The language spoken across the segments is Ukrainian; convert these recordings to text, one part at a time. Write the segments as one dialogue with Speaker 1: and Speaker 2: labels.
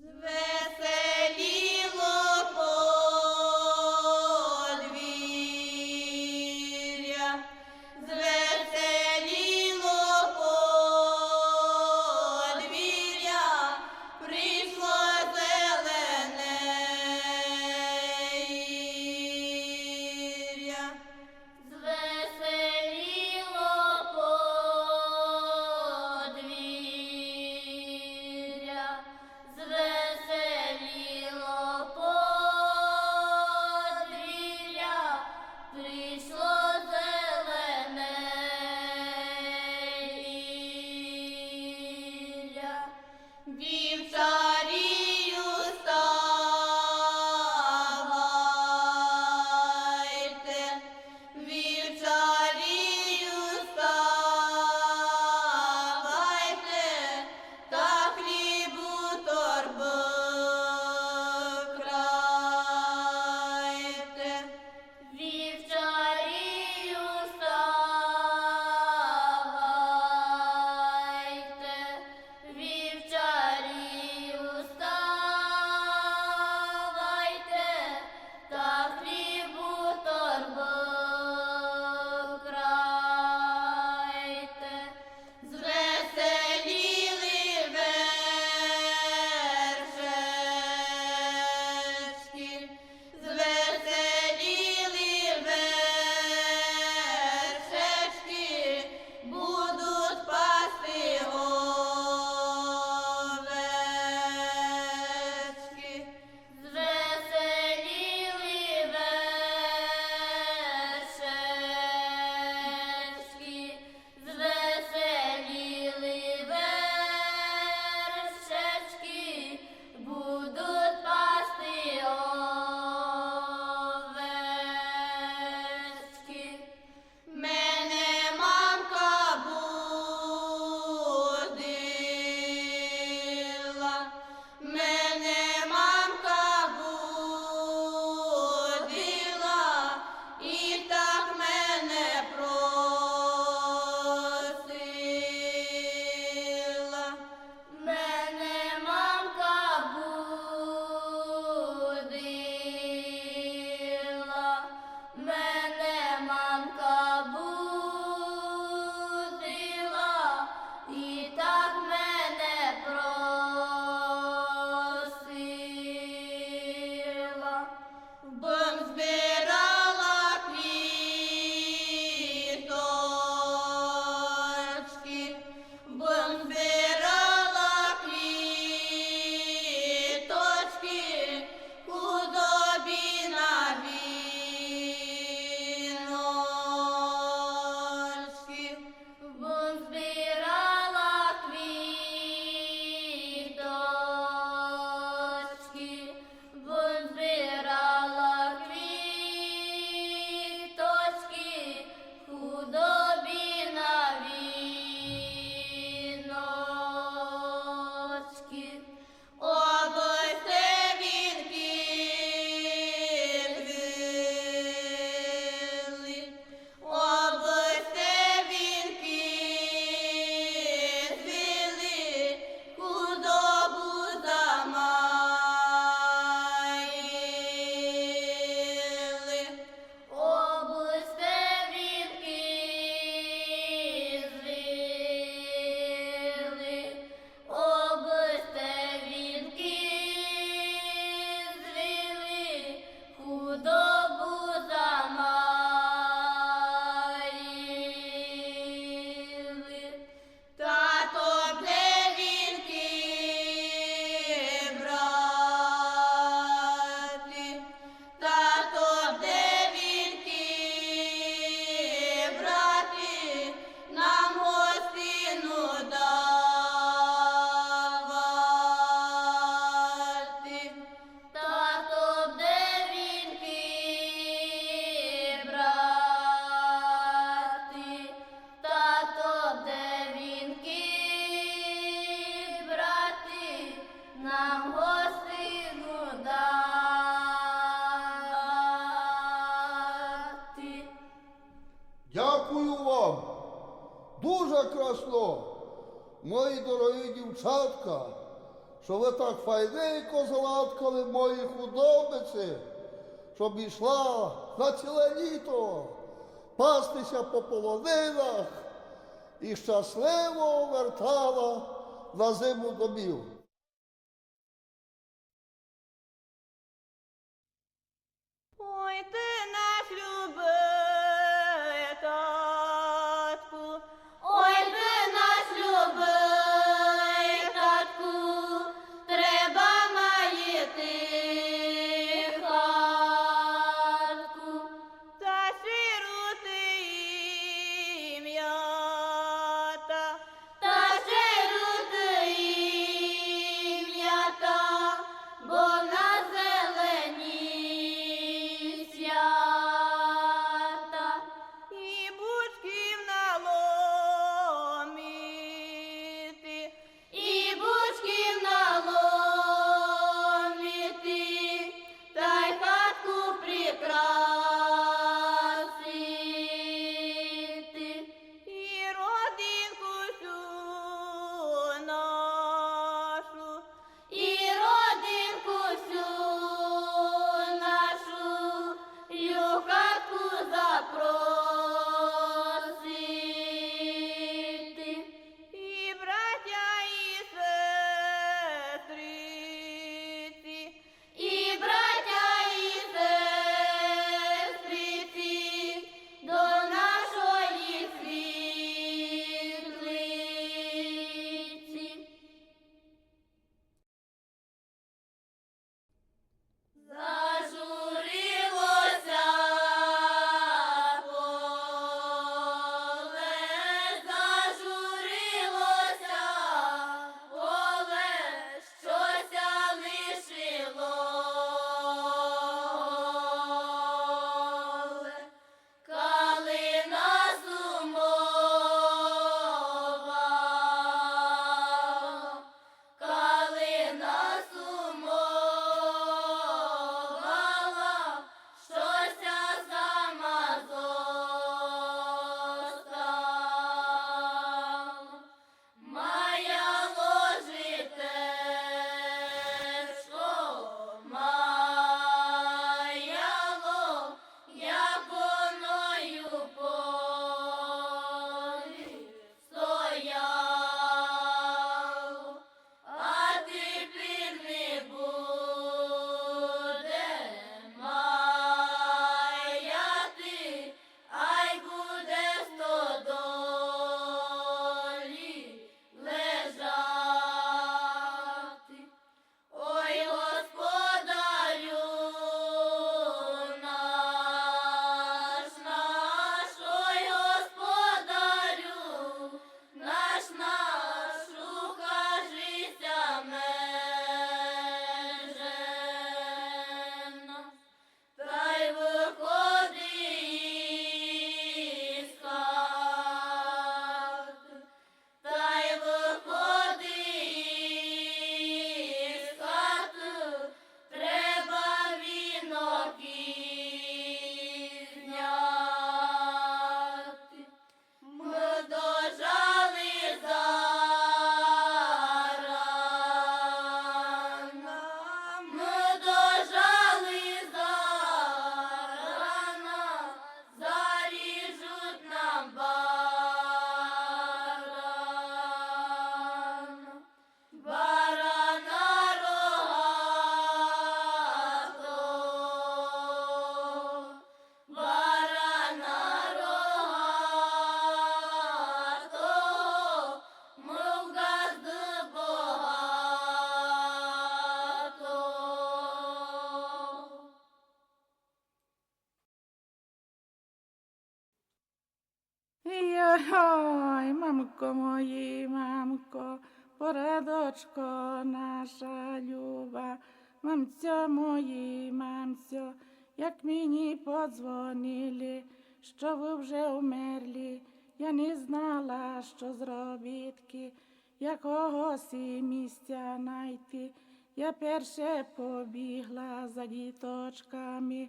Speaker 1: The що ви так файненько згладкали мої худобиці, щоб ішла на ціле літо пастися по полонинах і щасливо вертала на зиму домів.
Speaker 2: Ой, ти
Speaker 3: як
Speaker 4: мені подзвонили, що ви вже умерли, я не знала, що зробітки, якогось і місця найти. Я перше побігла за діточками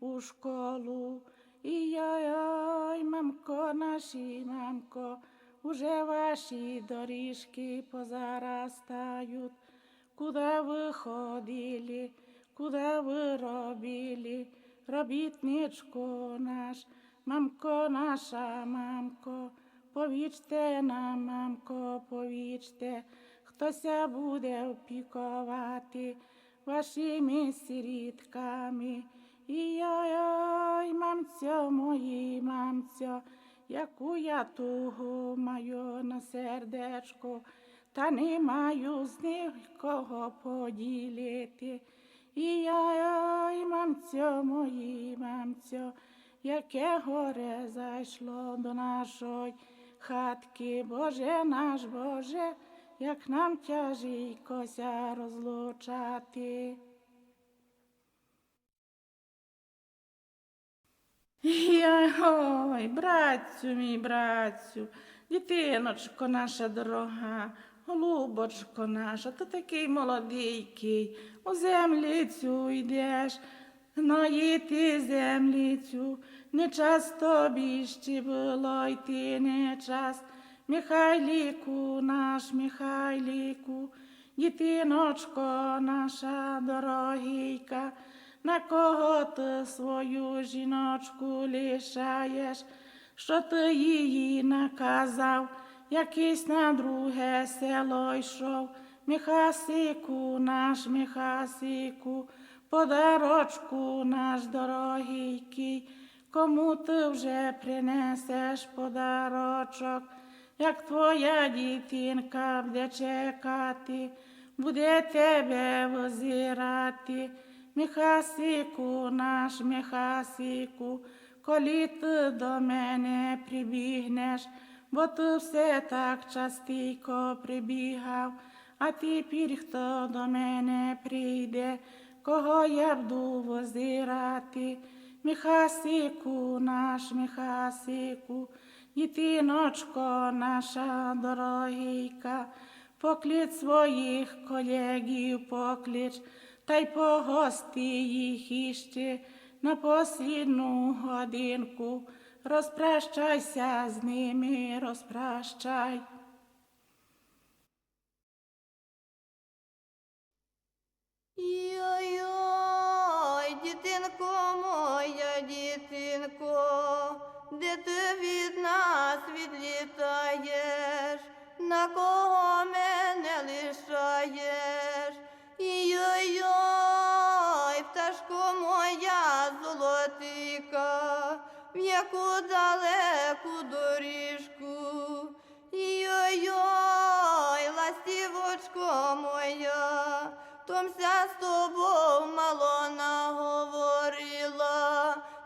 Speaker 4: у школу. І я, мамко, наші мамко, уже ваші доріжки позарастають, куди ви ходили куда ви робили, робітничко наш, мамко наша, мамко, повічте нам, мамко, повічте, хтося буде опікувати вашими сірітками. І ой, мамцьо мої, мамцьо, яку я тугу маю на сердечку, та не маю з них кого поділити. І ой, мамцьо мої, мамцьо, яке горе зайшло до нашої хатки, Боже наш Боже, як нам тяжкося розлучати. Я, ой, братцю мій, братцю, дитиночко наша дорога, голубочко наша, ти такий молодийкий, у землицю йдеш, наїти землицю, не час тобі ще було йти, не час. Михайліку наш, Михайліку, дитиночко наша дорогійка, на кого ти свою жіночку лишаєш, що ти її наказав, якийсь на друге село йшов, Михасику наш, Михасику, подарочку наш дорогійкий, кому ти вже принесеш подарочок, як твоя дитинка буде чекати, буде тебе визирати. Михасику наш, Михасику, коли ти до мене прибігнеш, бо ти все так частенько прибігав, а тепер хто до мене прийде, кого я буду возирати. Михасику наш, Михасику, дитиночко наша дорогійка, поклич своїх колегів, поклич, та й погости їх іще на послідну годинку. Розпрощайся з ними, розпрощай.
Speaker 1: Йой-йой, дітинко моя, дітинко, де ти від нас відлітаєш, на кого мене лишаєш? В далеку доріжку. Йой-йой, ластівочко моя, Томся з тобою мало наговорила,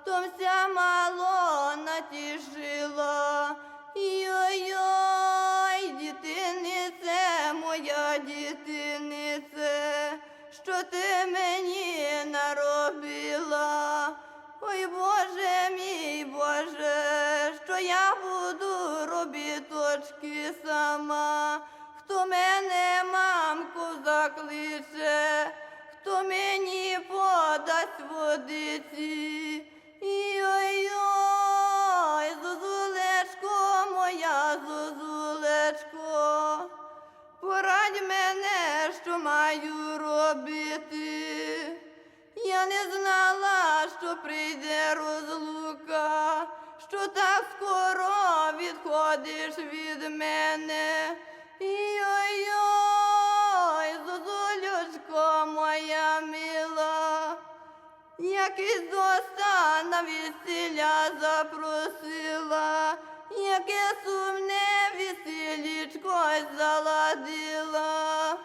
Speaker 1: Томся мало натішила. Йой-йой, дитинице, моя дитинице, що ти мені наробила? Ой, робіточки сама, хто мене мамку закличе, хто мені подасть водиці. Ой-ой, зозулечко моя, зозулечко, порадь мене, що маю робити. Я не знала, що прийде якийсь доста на весілля запросила, яке сумне весілічко заладила.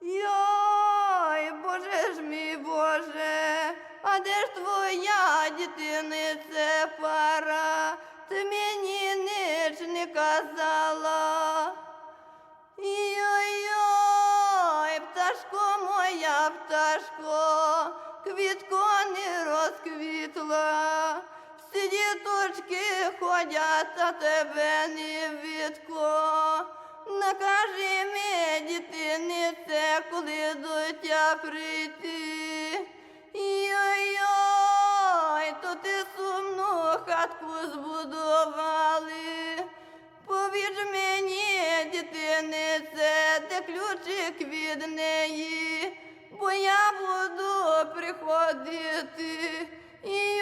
Speaker 1: Йой, Боже ж мій Боже, а де ж твоя дитинице пара? Ти мені ніч не казала. Квітко не розквітла. Всі діточки ходять, а тебе не видко. Накажи мені, дитинице, коли до тя прийти. Йой-йой, то ти сумну хатку збудували. Повір мені, дитинице, де ключик від
Speaker 5: приходити. І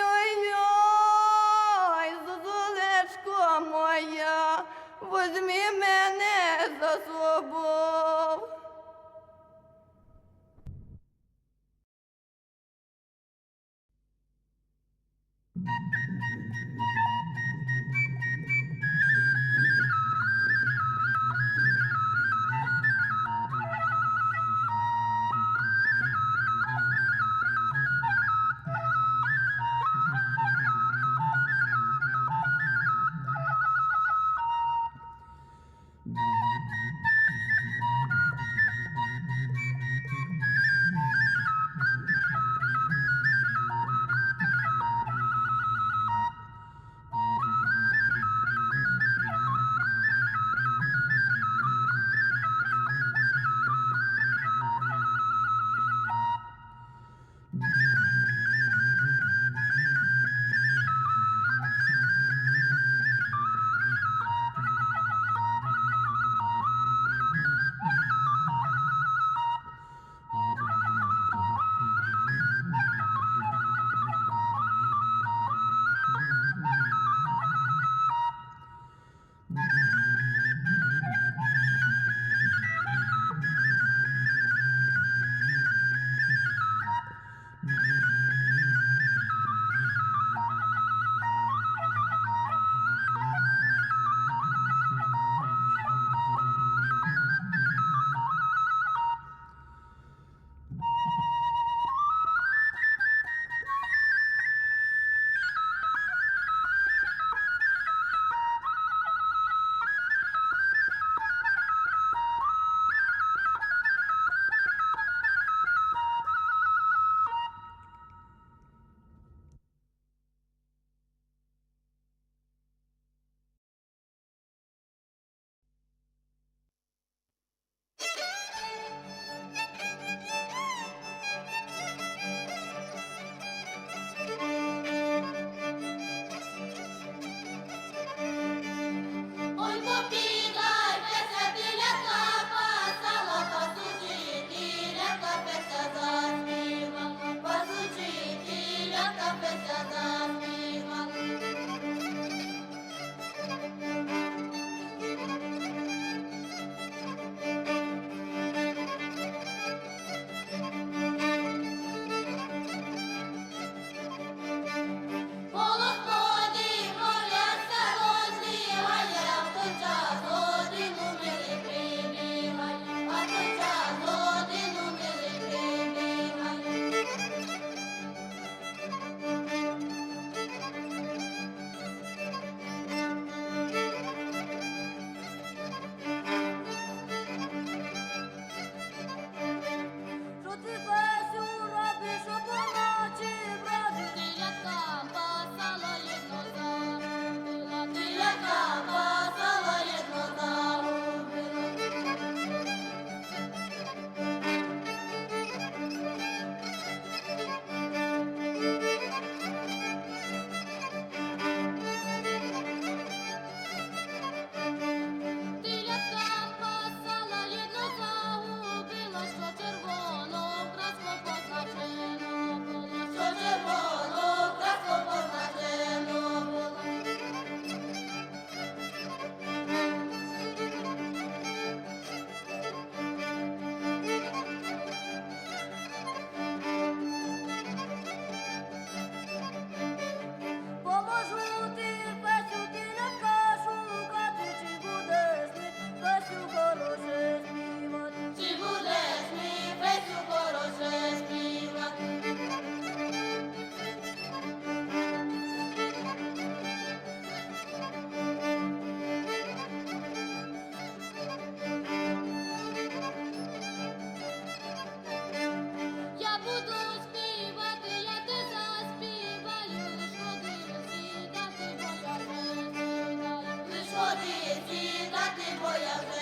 Speaker 1: діти, дати боя.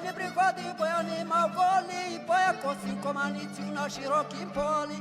Speaker 1: Полі приходив, бо я не мав волі, бо я косив команицю на широкім полі.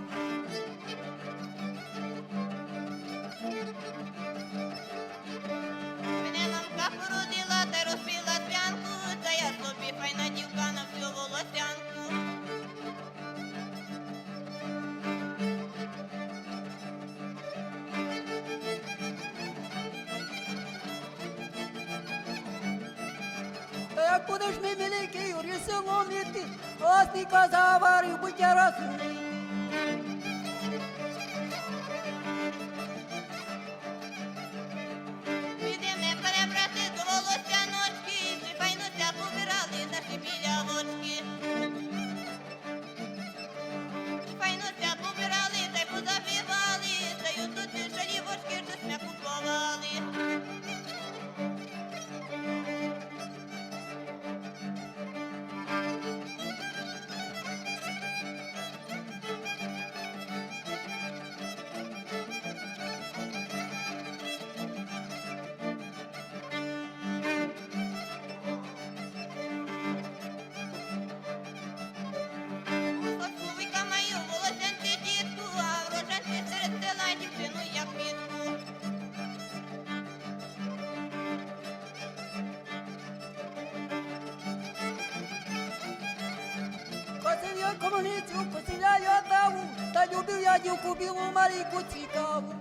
Speaker 6: дівку білу маленьку цікаву.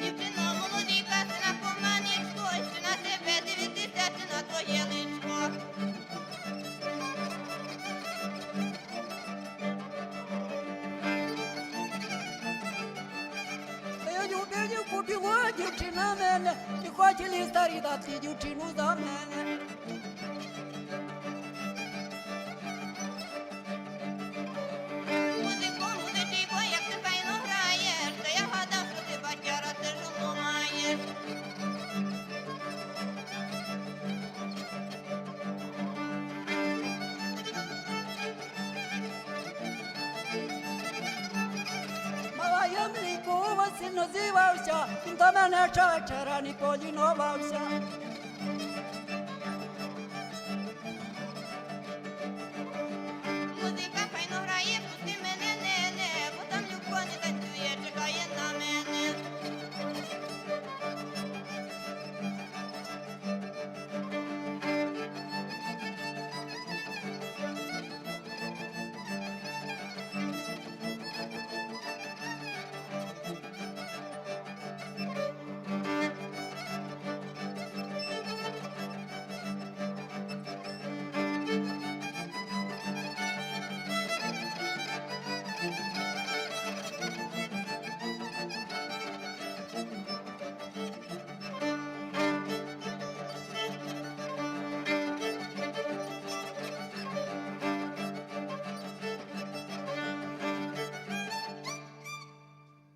Speaker 1: Дівчино, молодійка, сина поманечко, що на тебе дивитися, чи на твоє личко.
Speaker 6: Та я любив дівку білу, а дівчина мене, і хотіли старі дати дівчину за